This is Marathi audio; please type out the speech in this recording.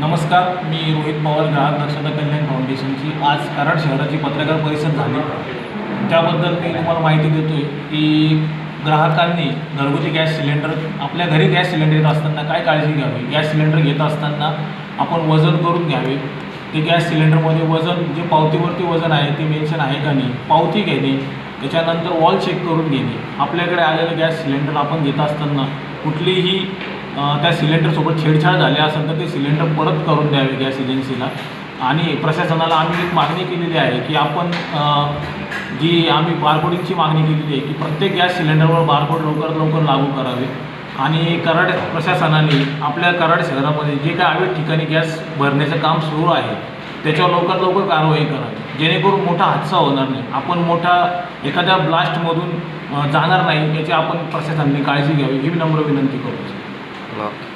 नमस्कार मी रोहित पवार ग्राहक दक्षता कल्याण फाउंडेशनची. आज कराड शहराची पत्रकार परिषद झाली. त्याबद्दल मी तुम्हाला माहिती देतो आहे की ग्राहकांनी घरगुती गॅस सिलेंडर आपल्या घरी गॅस सिलेंडर येत असताना काय काळजी घ्यावी? गॅस सिलेंडर घेत असताना आपण वजन करून घ्यावे. ते गॅस सिलेंडरमध्ये वजन जे पावतीवरती वजन आहे ते मेन्शन आहे का नाही? पावती घेणे त्याच्यानंतर वॉल चेक करून घेणे. आपल्याकडे आलेलं गॅस सिलेंडर आपण घेत असताना कुठलीही त्या सिलेंडरसोबत छेडछाड झाली असेल तर ते सिलेंडर परत करून द्यावे गॅस एजन्सीला. आणि प्रशासनाला आम्ही एक मागणी केलेली आहे की आपण जी आम्ही बारकोडिंगची मागणी केलेली आहे की प्रत्येक गॅस सिलेंडरवर बारकोड लवकरात लवकर लागू करावे. आणि कराड प्रशासनाने आपल्या कराड शहरामध्ये जे काय अवैध ठिकाणी गॅस भरण्याचं काम सुरू आहे त्याच्यावर लवकरात लवकर कारवाई करावी. जेणेकरून मोठा हादसा होणार नाही. आपण मोठा एखाद्या ब्लास्टमधून जाणार नाही याची आपण प्रशासनाने काळजी घ्यावी. ही नम्र विनंती करतो. lot.